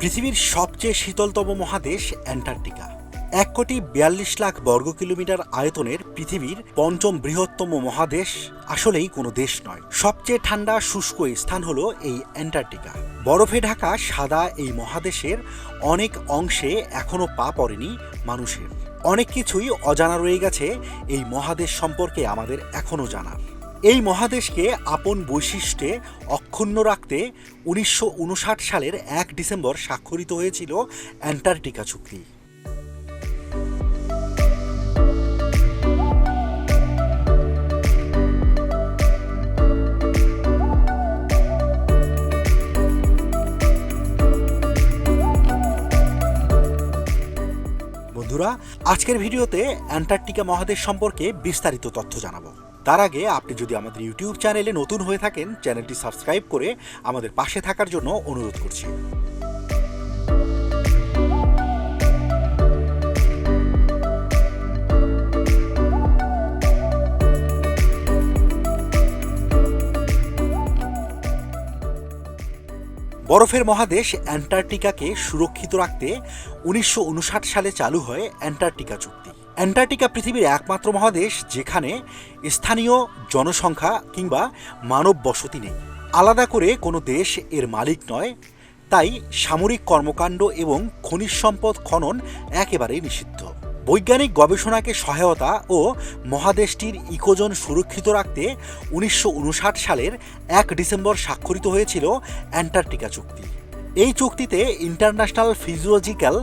পৃথিবীর সবচেয়ে শীতলতম মহাদেশ অ্যান্টার্কটিকা। এক কোটি বিয়াল্লিশ লাখ বর্গ কিলোমিটার আয়তনের পৃথিবীর পঞ্চম বৃহত্তম মহাদেশ আসলেই কোনো দেশ নয়। সবচেয়ে ঠান্ডা, শুষ্ক স্থান হলো এই অ্যান্টার্কটিকা। বরফে ঢাকা সাদা এই মহাদেশের অনেক অংশে এখনও পা পড়েনি মানুষের। অনেক কিছুই অজানা রয়ে গেছে এই মহাদেশ সম্পর্কে আমাদের এখনও জানার এই মহাদেশকে আপন বৈশিষ্ট্যে অক্ষুণ্ণ রাখতে উনিশশো উনষাট সালের এক ডিসেম্বর স্বাক্ষরিত হয়েছিল অ্যান্টার্কটিকা চুক্তি। বন্ধুরা, আজকের ভিডিওতে অ্যান্টার্কটিকা মহাদেশ সম্পর্কে বিস্তারিত তথ্য জানাব। তার আগে আপনি যদি আমাদের ইউটিউব চ্যানেলে নতুন হয়ে থাকেন, চ্যানেলটি সাবস্ক্রাইব করে আমাদের পাশে থাকার জন্য অনুরোধ করছি। বরফের মহাদেশ অ্যান্টার্কটিকাকে সুরক্ষিত রাখতে উনিশশো উনষাট সালে চালু হয় অ্যান্টার্কটিকা চুক্তি। অ্যান্টার্কটিকা পৃথিবীর একমাত্র মহাদেশ যেখানে স্থানীয় জনসংখ্যা কিংবা মানব বসতি নেই। আলাদা করে কোনো দেশ এর মালিক নয়, তাই সামরিক কর্মকাণ্ড এবং খনিজ সম্পদ খনন একেবারেই নিষিদ্ধ। বৈজ্ঞানিক গবেষণাকে সহায়তা ও মহাদেশটির ইকোজন সুরক্ষিত রাখতে উনিশশো উনষাট সালের এক ডিসেম্বর স্বাক্ষরিত হয়েছিল অ্যান্টার্কটিকা চুক্তি। এই চুক্তিতে ইন্টারন্যাশনাল ফিজিওলজিক্যাল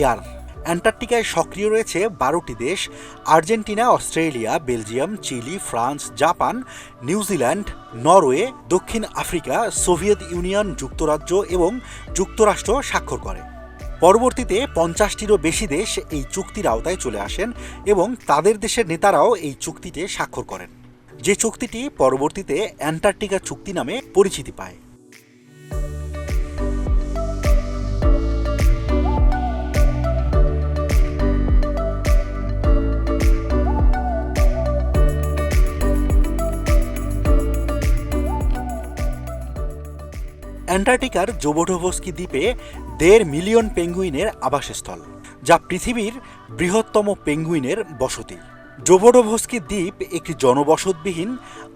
এয়ার অ্যান্টার্কটিকায় সক্রিয় রয়েছে বারোটি দেশ, Argentina, Australia, Belgium, Chile, France, Japan, New Zealand, Norway, দক্ষিণ আফ্রিকা, সোভিয়েত ইউনিয়ন যুক্তরাজ্য এবং যুক্তরাষ্ট্র স্বাক্ষর করে। পরবর্তীতে পঞ্চাশটিরও বেশি দেশ এই চুক্তির আওতায় চলে আসেন এবং তাদের দেশের নেতারাও এই চুক্তিতে স্বাক্ষর করেন। যে চুক্তিটি পরবর্তীতে অ্যান্টার্কটিকা চুক্তি নামে পরিচিতি পায়। অ্যান্টার্কটিকার জোবোডোভস্কি দ্বীপে দেড় মিলিয়ন পেঙ্গুইনের আবাসস্থল, যা পৃথিবীর বৃহত্তম পেঙ্গুইনের বসতি। জোবোডোভস্কি দ্বীপ একটি জনবসতবিহীন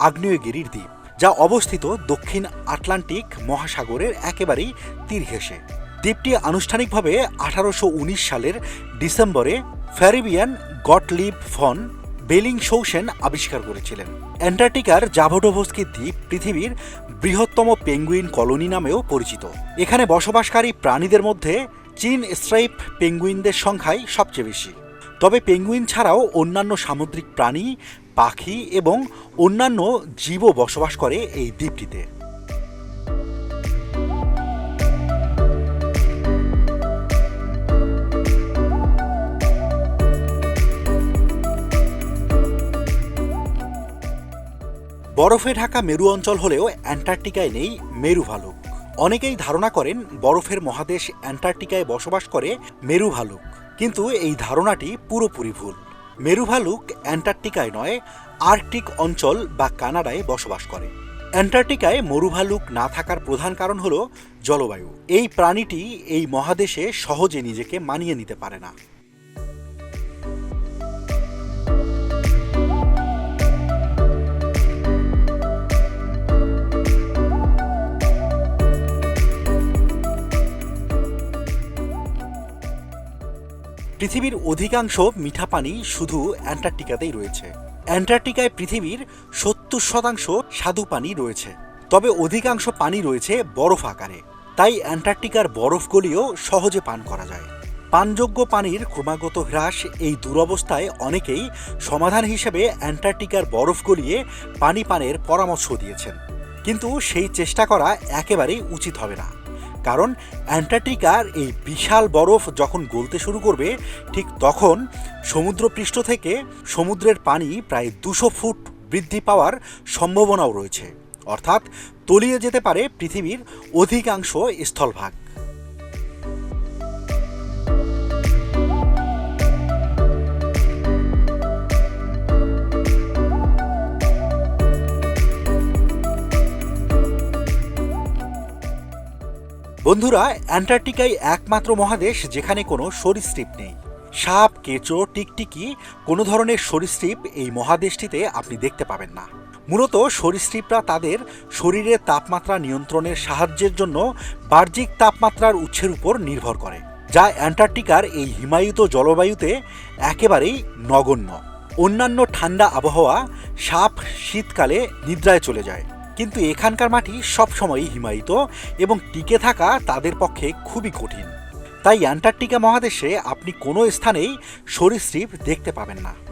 আগ্নেয়গিরির দ্বীপ, যা অবস্থিত দক্ষিণ আটলান্টিক মহাসাগরের একেবারেই তীর ঘেঁষে। দ্বীপটি আনুষ্ঠানিকভাবে আঠারোশো উনিশ সালের ডিসেম্বরে ফ্যারিবিয়ান গটলিভ ফন বেলিং সৌসেন আবিষ্কার করেছিলেন। অ্যান্টার্কটিকার জাভোডোভস্কি দ্বীপ পৃথিবীর বৃহত্তম পেঙ্গুইন কলোনি নামেও পরিচিত। এখানে বসবাসকারী প্রাণীদের মধ্যে চীন স্ট্রাইপ পেঙ্গুইনদের সংখ্যাই সবচেয়ে বেশি। তবে পেঙ্গুইন ছাড়াও অন্যান্য সামুদ্রিক প্রাণী, পাখি এবং অন্যান্য জীবও বসবাস করে এই দ্বীপটিতে। বরফে ঢাকা মেরু অঞ্চল হলেও অ্যান্টার্কটিকায় নেই মেরু ভালুক। অনেকেই ধারণা করেন বরফের মহাদেশ অ্যান্টার্কটিকায় বসবাস করে মেরু ভালুক। কিন্তু এই ধারণাটি পুরোপুরি ভুল। মেরু ভালুক অ্যান্টার্কটিকায় নয়, আর্কটিক অঞ্চল বা কানাডায় বসবাস করে। অ্যান্টার্কটিকায় মরুভালুক না থাকার প্রধান কারণ হল জলবায়ু। এই প্রাণীটি এই মহাদেশে সহজে নিজেকে মানিয়ে নিতে পারে না। পৃথিবীর অধিকাংশ মিঠা পানি শুধু অ্যান্টার্কটিকাতেই রয়েছে। অ্যান্টার্কটিকায় পৃথিবীর সত্তর শতাংশ স্বাদু পানি রয়েছে। তবে অধিকাংশ পানি রয়েছে বরফ আকারে। তাই অ্যান্টার্কটিকার বরফ গলিও সহজে পান করা যায়। পানযোগ্য পানির ক্রমাগত হ্রাস এই দুরবস্থায় অনেকেই সমাধান হিসেবে অ্যান্টার্কটিকার বরফ গলিয়ে পানি পানের পরামর্শ দিয়েছেন। কিন্তু সেই চেষ্টা করা একেবারেই উচিত হবে না। কারণ অ্যান্টার্কটিকার এই বিশাল বরফ যখন গলতে শুরু করবে, ঠিক তখন সমুদ্রপৃষ্ঠ থেকে সমুদ্রের পানি প্রায় দুশো ফুট বৃদ্ধি পাওয়ার সম্ভাবনাও রয়েছে। অর্থাৎ তলিয়ে যেতে পারে পৃথিবীর অধিকাংশ স্থলভাগ। বন্ধুরা, অ্যান্টার্কটিকাই একমাত্র মহাদেশ যেখানে কোনো সরীসৃপ নেই। সাপ, কেঁচো, টিকটিকি, কোনো ধরনের সরীসৃপ এই মহাদেশটিতে আপনি দেখতে পাবেন না। মূলত সরীসৃপরা তাদের শরীরের তাপমাত্রা নিয়ন্ত্রণের সাহায্যের জন্য বাহ্যিক তাপমাত্রার উৎসের উপর নির্ভর করে, যা অ্যান্টার্কটিকার এই হিমায়িত জলবায়ুতে একেবারেই নগণ্য। অন্যান্য ঠান্ডা আবহাওয়া সাপ শীতকালে নিদ্রায় চলে যায়। কিন্তু এখানকার মাটি সবসময়ই হিমায়িত এবং টিকে থাকা তাদের পক্ষে খুবই কঠিন। তাই অ্যান্টার্কটিকা মহাদেশে আপনি কোনো স্থানেই সরীসৃপ দেখতে পাবেন না।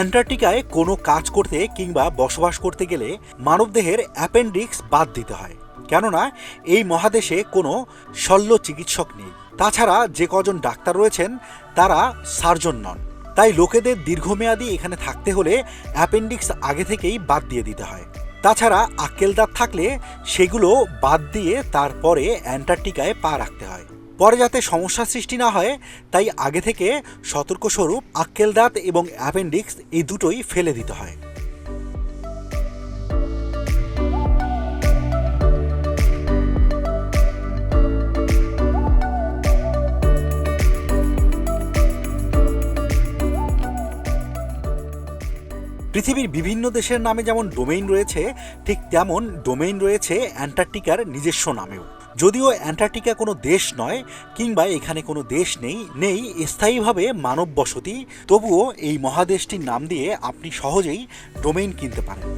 অ্যান্টার্কটিকায় কোনো কাজ করতে কিংবা বসবাস করতে গেলে মানবদেহের অ্যাপেন্ডিক্স বাদ দিতে হয়। কেননা, এই মহাদেশে কোনো শল্য চিকিৎসক নেই। তাছাড়া যে কজন ডাক্তার রয়েছেন, তারা সার্জন নন। তাই লোকেদের দীর্ঘমেয়াদী এখানে থাকতে হলে অ্যাপেন্ডিক্স আগে থেকেই বাদ দিয়ে দিতে হয়। তাছাড়া আক্কেল দাঁত থাকলে সেগুলো বাদ দিয়ে তারপরে অ্যান্টার্কটিকায় পা রাখতে হয়। পরে যাতে সমস্যা সৃষ্টি না হয়, তাই আগে থেকে সতর্কস্বরূপ আক্কেল দাঁত এবং অ্যাপেন্ডিক্স এই দুটোই ফেলে দিতে হয়। পৃথিবীর বিভিন্ন দেশের নামে যেমন ডোমেইন রয়েছে, ঠিক তেমন ডোমেইন রয়েছে অ্যান্টার্কটিকার নিজস্ব নামেও। যদিও অ্যান্টার্কটিকা কোনো দেশ নয়, কিংবা এখানে কোনো দেশ নেই নেই, স্থায়ীভাবে মানব বসতি তবুও এই মহাদেশটির নাম দিয়ে আপনি সহজেই ডোমেইন কিনতে পারেন।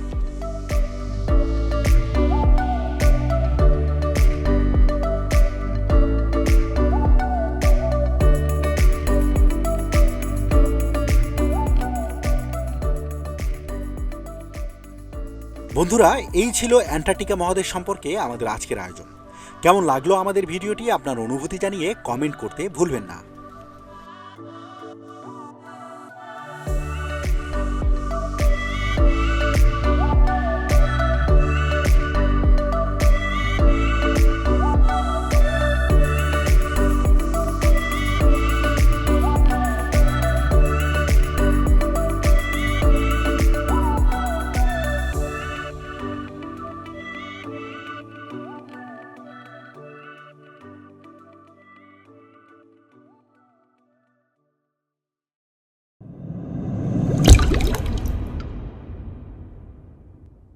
বন্ধুরা, এই ছিল অ্যান্টার্কটিকা মহাদেশ সম্পর্কে আমাদের আজকের আয়োজন। কেমন লাগল আমাদের ভিডিওটি আপনার অনুভূতি জানিয়ে কমেন্ট করতে ভুলবেন না।